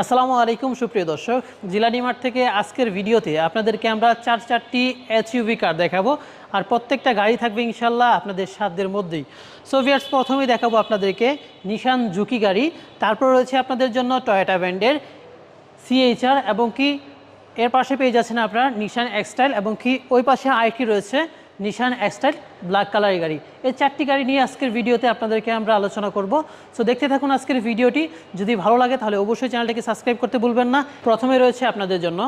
আসসালামু আলাইকুম, সুপ্রিয় দর্শক। জিলানি মাঠ থেকে আজকের ভিডিওতে আপনাদেরকে আমরা চার চারটি এসইউভি কার দেখাবো আর প্রত্যেকটা গাড়ি থাকবে ইনশাল্লাহ আপনাদের সাধ্যের মধ্যেই। সো ভিয়ার্স প্রথমেই দেখাবো আপনাদেরকে নিশান ঝুঁকি গাড়ি। তারপর রয়েছে আপনাদের জন্য টয়োটা ব্যান্ডের সিএইচআর এবং কি এর পাশে পেয়ে যাচ্ছেন আপনার নিশান এক্সটাইল এবং কি ওই পাশে আরেকটি রয়েছে নিশান এক্সটাইল ব্ল্যাক কালারের গাড়ি। এই চারটি গাড়ি নিয়ে আজকের ভিডিওতে আপনাদেরকে আমরা আলোচনা করব। সো দেখতে থাকুন আজকের ভিডিওটি। যদি ভালো লাগে, তাহলে অবশ্যই চ্যানেলটিকে সাবস্ক্রাইব করতে ভুলবেন না। প্রথমে রয়েছে আপনাদের জন্য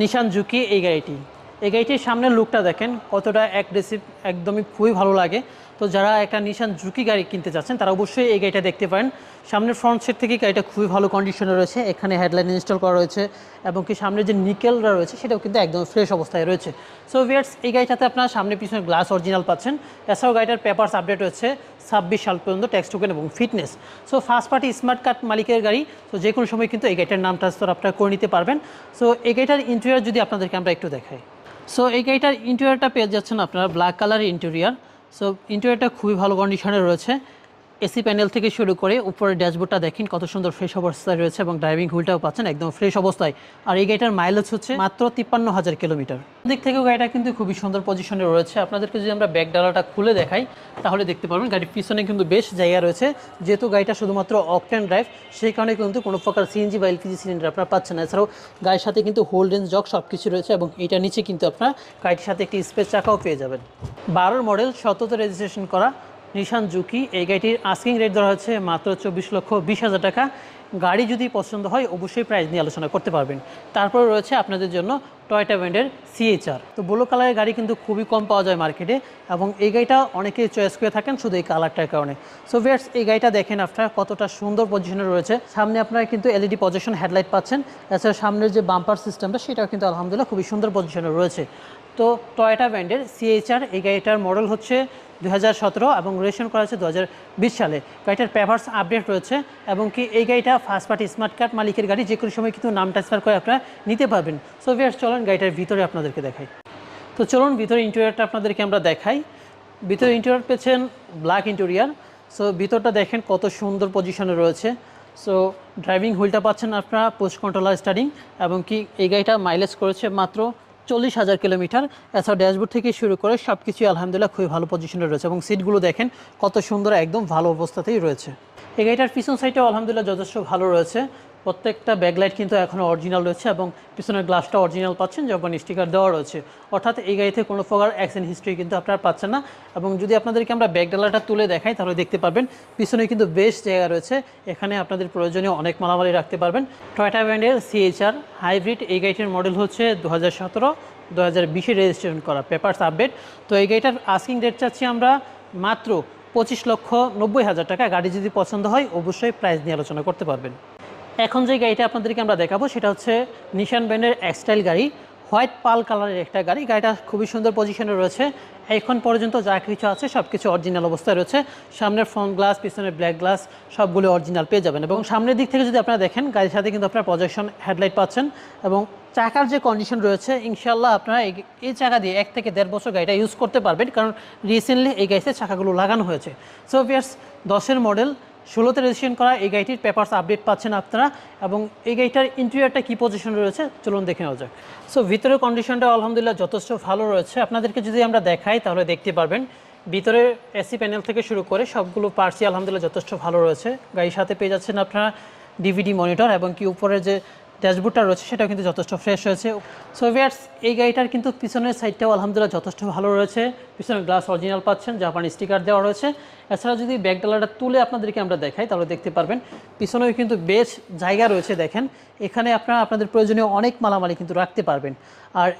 নিশান জুকি এই গাড়িটি। এই গাড়িটির সামনের লুকটা দেখেন, কতটা অ্যাগ্রেসিভ একদমই খুবই ভালো লাগে। তো যারা একটা নিশান ঝুঁকি গাড়ি কিনতে চাচ্ছেন, তারা অবশ্যই এই গাড়িটা দেখতে পারেন। সামনের ফ্রন্ট সেট থেকে গাড়িটা খুবই ভালো কন্ডিশনে রয়েছে। এখানে হেডলাইন ইনস্টল করা রয়েছে এবং কি সামনে যে নিকেলরা রয়েছে, সেটাও কিন্তু একদম ফ্রেশ অবস্থায় রয়েছে। সো ভিয়ার্স এই গাড়িটাতে আপনার সামনে পিছনে গ্লাস অরিজিনাল পাচ্ছেন। এছাড়াও গাড়িটার পেপারস আপডেট হচ্ছে ছাব্বিশ সাল পর্যন্ত ট্যাক্স টোকেন এবং fitness so first party smart card মালিকের গাড়ি। তো যে কোনো সময় কিন্তু এই গাড়িটার নাম ট্রান্সফার আপনারা করে নিতে পারবেন। সো এই গাড়িটার ইন্টেরিয়ার যদি আপনাদেরকে আমরা একটু দেখাই। সো এই গাড়িটার ইন্টেরিয়ারটা পেয়ে যাচ্ছেন আপনারা ব্ল্যাক কালার ইন্টেরিয়ার সো ইন্টেরিয়ারটা খুবই ভালো কন্ডিশনে রয়েছে। এসি প্যানেল থেকে শুরু করে উপরের ড্যাশবোর্ডটা দেখেন কত সুন্দর ফ্রেশ অবস্থায় রয়েছে এবং ড্রাইভিং হুইলটাও পাচ্ছেন, একদম ফ্রেশ অবস্থায়। আর এই গাড়িটার মাইলেজ হচ্ছে মাত্র তিপ্পান্ন হাজার কিলোমিটার। দিক থেকেও গাড়িটা কিন্তু খুবই সুন্দর পজিশনে রয়েছে। আপনাদেরকে যদি আমরা ব্যাক ডালাটা খুলে দেখাই, তাহলে দেখতে পারবেন গাড়ির পিছনে কিন্তু বেশ জায়গা রয়েছে। যেহেতু গাড়িটা শুধুমাত্র অকটেন ড্রাইভ সেই কারণে কিন্তু কোনো প্রকার সিএনজি বা এলপিজি সিলিন্ডার আপনারা পাচ্ছেন না। এছাড়াও গাড়ির সাথে কিন্তু হোল্ড রেঞ্জ জগ সব কিছু রয়েছে এবং এটার নিচে কিন্তু আপনার গাড়িটির সাথে একটি স্পেস চাকাও পেয়ে যাবেন। বারোর মডেল শততে রেজিস্ট্রেশন করা। নিশান জুকি, এই গাড়িটির আস্কিং রেট ধরা হচ্ছে মাত্র চব্বিশ লক্ষ বিশ হাজার টাকা। গাড়ি যদি পছন্দ হয়, অবশ্যই প্রাইস নিয়ে আলোচনা করতে পারবেন। তারপর রয়েছে আপনাদের জন্য টয়টা ব্র্যান্ডের সিএইচআর তো ব্লু কালারের গাড়ি কিন্তু খুবই কম পাওয়া যায় মার্কেটে এবং এই গাড়িটা অনেকেই চয়েস করে থাকেন শুধু এই কালারটার কারণে। সো ভিয়ার্স এই গাড়িটা দেখেন আপনারা কতটা সুন্দর পজিশনে রয়েছে। সামনে আপনারা কিন্তু এলইডি পজিশন হেডলাইট পাচ্ছেন। এছাড়া সামনের যে বাম্পার সিস্টেমটা সেটাও কিন্তু আলহামদুলিল্লাহ খুবই সুন্দর পজিশনে রয়েছে। তো টয়োটা ব্র্যান্ডের সিএইচআর এই গাড়িটার মডেল হচ্ছে দু হাজার সতেরো এবং রেজিস্ট্রেশন করা হচ্ছে দু সালে। গাড়িটার পেপার্স আপডেট রয়েছে এবং কি এই গাড়িটা ফার্স্ট পার্টি স্মার্ট কার্ড মালিকের গাড়ি যে কোনো সময় কিন্তু নাম ট্রান্সফার করে আপনারা নিতে পারবেন। সো ভিয়ার্স চলুন গাড়িটার ভিতরে আপনাদেরকে দেখাই। তো চলুন, ভিতরে ইন্টেরিয়ারটা আপনাদেরকে আমরা দেখাই। ভিতরে ইন্টেরিয়ার পেয়েছেন ব্ল্যাক ইন্টেরিয়ার সো ভিতরটা দেখেন কত সুন্দর পজিশনে রয়েছে। সো ড্রাইভিং হুইলটা পাচ্ছেন আপনারা পোস্ট কন্ট্রোলার স্টারিং এবং কি এই গাড়িটা মাইলেজ করেছে মাত্র চল্লিশ হাজার কিলোমিটার। এছাড়া ড্যাশবোর্ড থেকে শুরু করে সব কিছুই আলহামদুলিল্লাহ খুবই ভালো পজিশনে রয়েছে এবং সিটগুলো দেখেন কত সুন্দর, একদম ভালো অবস্থাতেই রয়েছে। এই গাড়িটার পিছন সাইডটাও আলহামদুলিল্লাহ যথেষ্ট ভালো রয়েছে। প্রত্যেকটা ব্যাকলাইট কিন্তু এখনও অরিজিনাল রয়েছে এবং পিছনের গ্লাসটা অরিজিনাল পাচ্ছেন যখন স্টিকার দেওয়া রয়েছে। অর্থাৎ এই গাড়িতে কোনো প্রকার অ্যাক্সিডেন্ট হিস্ট্রি কিন্তু আপনারা পাচ্ছেন না এবং যদি আপনাদেরকে আমরা ব্যাক ডালাটা তুলে দেখাই, তাহলে দেখতে পারবেন পিছনে কিন্তু বেশ জায়গা রয়েছে। এখানে আপনাদের প্রয়োজনীয় অনেক মালামালি রাখতে পারবেন। টয়টা ব্র্যান্ডের সিএইচআর হাইব্রিড এই গাড়িটির মডেল হচ্ছে দু হাজার সতেরো দু হাজার বিশে রেজিস্ট্রেশন করা পেপার্স আপডেট তো এই গাড়িটার আস্কিং রেট চাচ্ছি আমরা মাত্র পঁচিশ লক্ষ নব্বই হাজার টাকা। গাড়ি যদি পছন্দ হয়, অবশ্যই প্রাইস নিয়ে আলোচনা করতে পারবেন। এখন যে গাড়িটা আপনাদেরকে আমরা দেখাবো, সেটা হচ্ছে নিশান ব্র্যান্ডের এক্সটাইল গাড়ি হোয়াইট পাল কালারের একটা গাড়ি। গাড়িটা খুবই সুন্দর পজিশনে রয়েছে। এখন পর্যন্ত যা কিছু আছে সব কিছু অরিজিনাল অবস্থায় রয়েছে। সামনের ফ্রন্ট গ্লাস পিছনের ব্ল্যাক গ্লাস সবগুলো অরিজিনাল পেয়ে যাবেন। এবং সামনের দিক থেকে যদি আপনারা দেখেন, গাড়ির সাথে কিন্তু আপনারা প্রজেকশন হেডলাইট পাচ্ছেন এবং চাকার যে কন্ডিশন রয়েছে ইনশাল্লাহ আপনারা এই- চাকা দিয়ে এক থেকে দেড় বছর গাড়িটা ইউজ করতে পারবেন। কারণ রিসেন্টলি এই গাড়িতে চাকাগুলো লাগানো হয়েছে। সো ভিয়ার্স দশের মডেল ষোলোতে রেজিস্ট্রেশন করা এই গাড়িটির পেপারস আপডেট পাচ্ছেন আপনারা এবং এই গাড়িটার ইন্টেরিয়ারটা কী পজিশন রয়েছে, চলুন দেখে নেওয়া যাক। সো ভিতরের কন্ডিশনটা আলহামদুলিল্লাহ যথেষ্ট ভালো রয়েছে। আপনাদেরকে যদি আমরা দেখাই, তাহলে দেখতে পারবেন ভিতরে এসি প্যানেল থেকে শুরু করে সবগুলো পার্সি আলহামদুলিল্লাহ যথেষ্ট ভালো রয়েছে। গাড়ির সাথে পেয়ে যাচ্ছেন আপনারা ডিভিডি মনিটর এবং কি উপরে যে ড্যাশবোর্ডটা রয়েছে, সেটাও কিন্তু যথেষ্ট ফ্রেশ রয়েছে সো ভিয়ার্স এই গাড়িটার কিন্তু পিছনের সাইডটাও আলহামদুলিল্লাহ যথেষ্ট ভালো রয়েছে। পিছনের গ্লাস অরিজিনাল পাচ্ছেন জাপানি স্টিকার দেওয়া রয়েছে। এছাড়া যদি ব্যাক ডালাটা তুলে আপনাদেরকে আমরা দেখাই, তাহলে দেখতে পারবেন, পিছনেও কিন্তু বেশ জায়গা রয়েছে, দেখেন। এখানে আপনারা আপনাদের প্রয়োজনীয় অনেক মালামালি কিন্তু রাখতে পারবেন। আর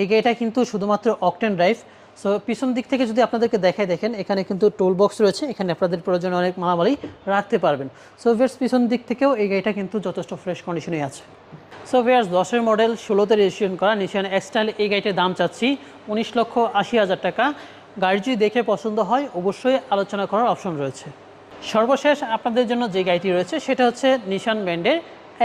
এই গাড়িটা কিন্তু শুধুমাত্র অকটেন ড্রাইভ সো পিছন দিক থেকে যদি আপনাদেরকে দেখাই দেখেন, এখানে কিন্তু টোল বক্স রয়েছে। এখানে আপনাদের প্রয়োজনে অনেক মালামালি রাখতে পারবেন। সো ভিয়ার্স পিছন দিক থেকেও এই গাড়িটা কিন্তু যথেষ্ট ফ্রেশ কন্ডিশনে আছে। সো ভিয়ার্স দশের মডেল ষোলোতে রেজিস্ট্রেশন করা। নিশান এক্সটাইল এই গাড়িটির দাম চাচ্ছি উনিশ লক্ষ আশি হাজার টাকা। গাড়ি যদি দেখে পছন্দ হয়, অবশ্যই আলোচনা করার অপশন রয়েছে। সর্বশেষ আপনাদের জন্য যে গাড়িটি রয়েছে, সেটা হচ্ছে নিশান ব্র্যান্ডের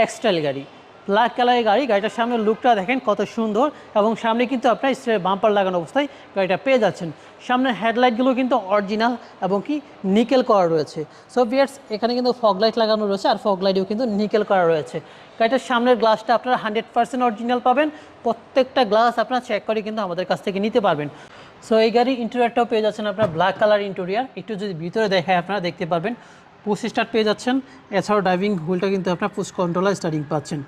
এক্সটাইল গাড়ি। ব্ল্যাক কালারের গাড়ি, গাড়িটার সামনের লুকটা দেখেন কত সুন্দর এবং সামনে কিন্তু আপনার স্ট্রে বাম্পার লাগানো অবস্থায় গাড়িটা পেয়ে যাচ্ছেন। সামনের হেডলাইটগুলো কিন্তু অরিজিনাল এবং কি নিকেল করা রয়েছে। সো বিয়ার্স এখানে কিন্তু ফগ লাইট লাগানো রয়েছে আর ফগ লাইটেও কিন্তু নিকেল করা রয়েছে। গাড়িটার সামনের গ্লাসটা আপনারা হান্ড্রেড পার্সেন্ট অরিজিনাল পাবেন। প্রত্যেকটা গ্লাস আপনারা চেক করে কিন্তু আমাদের কাছ থেকে নিতে পারবেন। সো এই গাড়ির ইন্টেরিয়ারটাও পেয়ে যাচ্ছেন আপনার ব্ল্যাক কালার ইন্টেরিয়ার একটু যদি ভিতরে দেখায় আপনারা দেখতে পারবেন পুশ স্টার্ট পেয়ে যাচ্ছেন। এছাড়াও ড্রাইভিং হুইলটা কিন্তু আপনার পুশ কন্ট্রোলার স্টার্টিং পাচ্ছেন।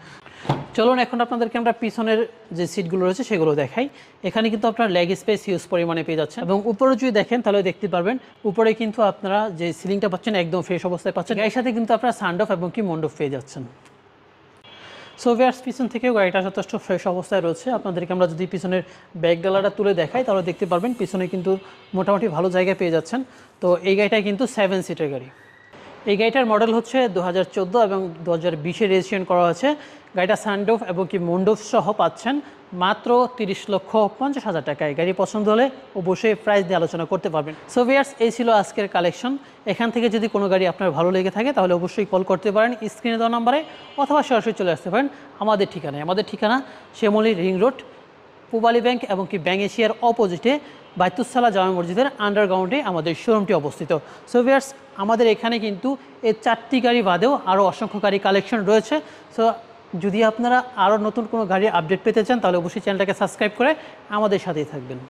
চলুন, এখন আপনাদেরকে আমরা পিছনের যে সিটগুলো রয়েছে সেগুলো দেখাই। এখানে কিন্তু আপনার লেগ স্পেস ইউজ পরিমাণে পেয়ে যাচ্ছেন এবং উপরে যদি দেখেন, তাহলে দেখতে পারবেন উপরে কিন্তু আপনারা যে সিলিংটা পাচ্ছেন একদম ফ্রেশ অবস্থায় পাচ্ছেন। এর সাথে কিন্তু আপনারা সানডফ এবং কি মন্ডপ পেয়ে যাচ্ছেন। সো ভিয়ার্স পিছন থেকেও গাড়িটা যথেষ্ট ফ্রেশ অবস্থায় রয়েছে। আপনাদেরকে আমরা যদি পিছনের ব্যাগ ডালাটা তুলে দেখাই, তাহলে দেখতে পারবেন পিছনে কিন্তু মোটামুটি ভালো জায়গায় পেয়ে যাচ্ছেন। তো, এই গাড়িটা কিন্তু সেভেন সিটের গাড়ি। এই গাড়িটার মডেল হচ্ছে দু হাজার চোদ্দ এবং দু হাজার বিশে রেজিস্ট্রেশন করা হয়েছে। গাড়িটা সানডোফ এবং কি মন্ডোফ সহ পাচ্ছেন মাত্র তিরিশ লক্ষ পঞ্চাশ হাজার টাকায় গাড়ি পছন্দ হলে অবশ্যই প্রাইস নিয়ে আলোচনা করতে পারবেন। সো ভিয়ার্স এই ছিল আজকের কালেকশন এখান থেকে যদি কোনো গাড়ি আপনার ভালো লেগে থাকে তাহলে অবশ্যই কল করতে পারেন স্ক্রিনে দেওয়া নাম্বারে অথবা সরাসরি চলে আসতে পারেন আমাদের ঠিকানায়। আমাদের ঠিকানা Shyamoli ring road Pubali bank এবং কি ব্যাংক এশিয়ার অপোজিটে বাইতুসালা জামা মসজিদের আন্ডারগ্রাউন্ডে আমাদের শোরুমটি অবস্থিত। সো ভিয়ার্স আমাদের এখানে কিন্তু এই চারটি গাড়ি বাদেও আরও অসংখ্য গাড়ি কালেকশন রয়েছে। সো যদি আপনারা আরও নতুন কোনো গাড়ি আপডেট পেতে চান, তাহলে অবশ্যই চ্যানেলটাকে সাবস্ক্রাইব করে আমাদের সাথেই থাকবেন।